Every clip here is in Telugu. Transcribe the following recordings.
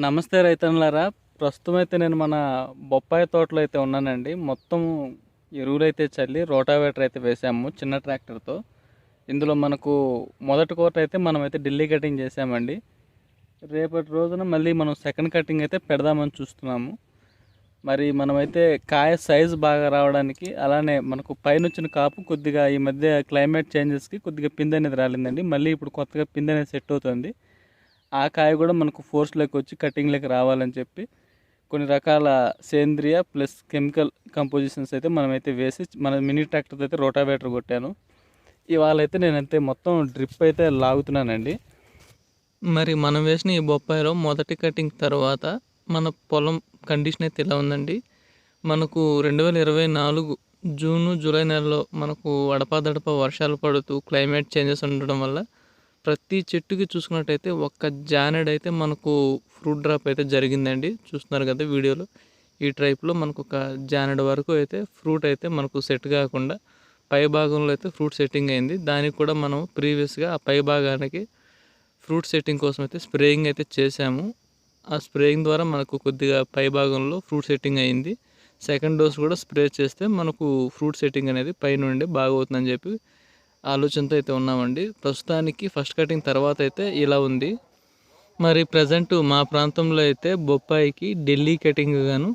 నమస్తే రైతన్లారా ప్రస్తుతం అయితే నేను మన బొప్పాయి తోటలో అయితే ఉన్నానండి. మొత్తం ఎరువులు అయితే చల్లి రోటావేటర్ అయితే వేసాము చిన్న ట్రాక్టర్తో. ఇందులో మనకు మొదటి కోట అయితే మనం అయితే ఢిల్లీ కటింగ్ చేసామండి. రేపటి రోజున మళ్ళీ మనం సెకండ్ కటింగ్ అయితే పెడదామని చూస్తున్నాము. మరి మనమైతే కాయ సైజు బాగా రావడానికి అలానే మనకు పైనుంచిన కాపు కొద్దిగా ఈ మధ్య క్లైమేట్ చేంజెస్కి కొద్దిగా పిందె అనేది రాలేదండి. మళ్ళీ ఇప్పుడు కొత్తగా పిందె అనేది సెట్ అవుతుంది. ఆ కాయ కూడా మనకు ఫోర్స్లోకి వచ్చి కటింగ్లోకి రావాలని చెప్పి కొన్ని రకాల సేంద్రియ ప్లస్ కెమికల్ కంపోజిషన్స్ అయితే మనమైతే వేసి మన మినీ ట్రాక్టర్ అయితే రోటావేటర్ కొట్టాను. ఇవాళ అయితే నేనైతే మొత్తం డ్రిప్ అయితే లాగుతున్నానండి. మరి మనం వేసిన ఈ బొప్పాయిలో మొదటి కటింగ్ తర్వాత మన పొలం కండిషన్ అయితే ఇలా ఉందండి. మనకు రెండు వేల ఇరవై నాలుగు జూను జూలై నెలలో మనకు అడపాదడప వర్షాలు పడుతూ క్లైమేట్ చేంజెస్ ఉండడం వల్ల ప్రతి చెట్టుకి చూసుకున్నట్టయితే ఒక్క జానెడ్ అయితే మనకు ఫ్రూట్ డ్రాప్ అయితే జరిగిందండి. చూస్తున్నారు కదా వీడియోలో. ఈ టైప్లో మనకు ఒక జానెడ్ వరకు అయితే ఫ్రూట్ అయితే మనకు సెట్ కాకుండా పై భాగంలో అయితే ఫ్రూట్ సెట్టింగ్ అయింది. దానికి కూడా మనం ప్రీవియస్గా ఆ పై భాగానికి ఫ్రూట్ సెట్టింగ్ కోసం అయితే స్ప్రేయింగ్ అయితే చేశాము. ఆ స్ప్రేయింగ్ ద్వారా మనకు కొద్దిగా పై భాగంలో ఫ్రూట్ సెట్టింగ్ అయింది. సెకండ్ డోస్ కూడా స్ప్రే చేస్తే మనకు ఫ్రూట్ సెట్టింగ్ అనేది పైనుండి బాగా అవుతుందని చెప్పి ఆలోచనతో అయితే ఉన్నామండి. ప్రస్తుతానికి ఫస్ట్ కటింగ్ తర్వాత అయితే ఇలా ఉంది. మరి ప్రజెంట్ మా ప్రాంతంలో అయితే బొప్పాయికి ఢిల్లీ కటింగ్ గాను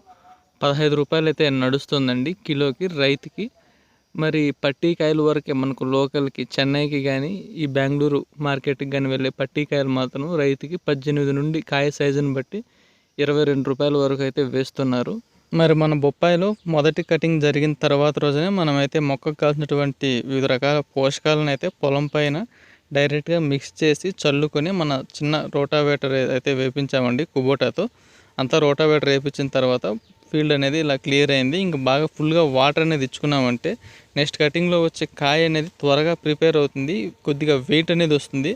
పదహైదు రూపాయలు అయితే నడుస్తుందండి కిలోకి రైతుకి. మరి పట్టీకాయల వరకే మనకు లోకల్కి చెన్నైకి కానీ ఈ బెంగళూరు మార్కెట్కి కానీ వెళ్ళే పట్టీకాయలు మాత్రం రైతుకి పద్దెనిమిది నుండి కాయ సైజుని బట్టి ఇరవై రెండు రూపాయల వరకు అయితే వేస్తున్నారు. మరి మన బొప్పాయిలో మొదటి కటింగ్ జరిగిన తర్వాత రోజునే మనమైతే మొక్కకు కావాల్సినటువంటి వివిధ రకాల పోషకాలను అయితే పొలం పైన డైరెక్ట్గా మిక్స్ చేసి చల్లుకొని మన చిన్న రోటావేటర్ అయితే వేపించామండి కుబోటాతో. అంతా రోటావేటర్ వేపించిన తర్వాత ఫీల్డ్ అనేది ఇలా క్లియర్ అయింది. ఇంకా బాగా ఫుల్గా వాటర్ అనేది ఇచ్చుకున్నామంటే నెక్స్ట్ కటింగ్లో వచ్చే కాయ అనేది త్వరగా ప్రిపేర్ అవుతుంది. కొద్దిగా వెయిట్ అనేది వస్తుంది.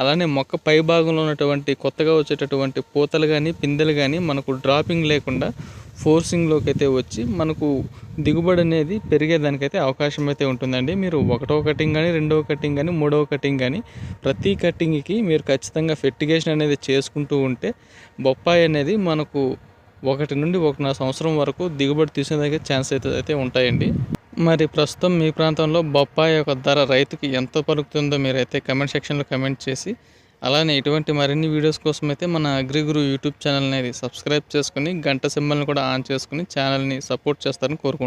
అలానే మొక్క పై భాగంలో ఉన్నటువంటి కొత్తగా వచ్చేటటువంటి పూతలు కానీ పిందెలు కానీ మనకు డ్రాపింగ్ లేకుండా ఫోర్సింగ్లోకి అయితే వచ్చి మనకు దిగుబడి అనేది పెరిగేదానికైతే అవకాశం అయితే ఉంటుందండి. మీరు ఒకటో కటింగ్ కానీ రెండవ కటింగ్ కానీ మూడవ కటింగ్ కానీ ప్రతి కటింగ్కి మీరు ఖచ్చితంగా ఫెర్టిగేషన్ అనేది చేసుకుంటూ ఉంటే బొప్పాయి అనేది మనకు ఒకటి నుండి ఒకటిన్నర సంవత్సరం వరకు దిగుబడి తీసేదానికి ఛాన్స్ అయితే అయితే ఉంటాయండి. మరి ప్రస్తుతం మీ ప్రాంతంలో బొప్పాయి యొక్క ధర రైతుకి ఎంత పలుకుతుందో మీరైతే కమెంట్ సెక్షన్లో కమెంట్ చేసి అలానే ఇటువంటి మరిన్ని వీడియోస్ కోసం అయితే మన అగ్రిగురు యూట్యూబ్ ఛానల్ అనేది సబ్స్క్రైబ్ చేసుకుని గంట సింబల్ని కూడా ఆన్ చేసుకుని ఛానల్ని సపోర్ట్ చేస్తారని కోరుకుంటున్నాను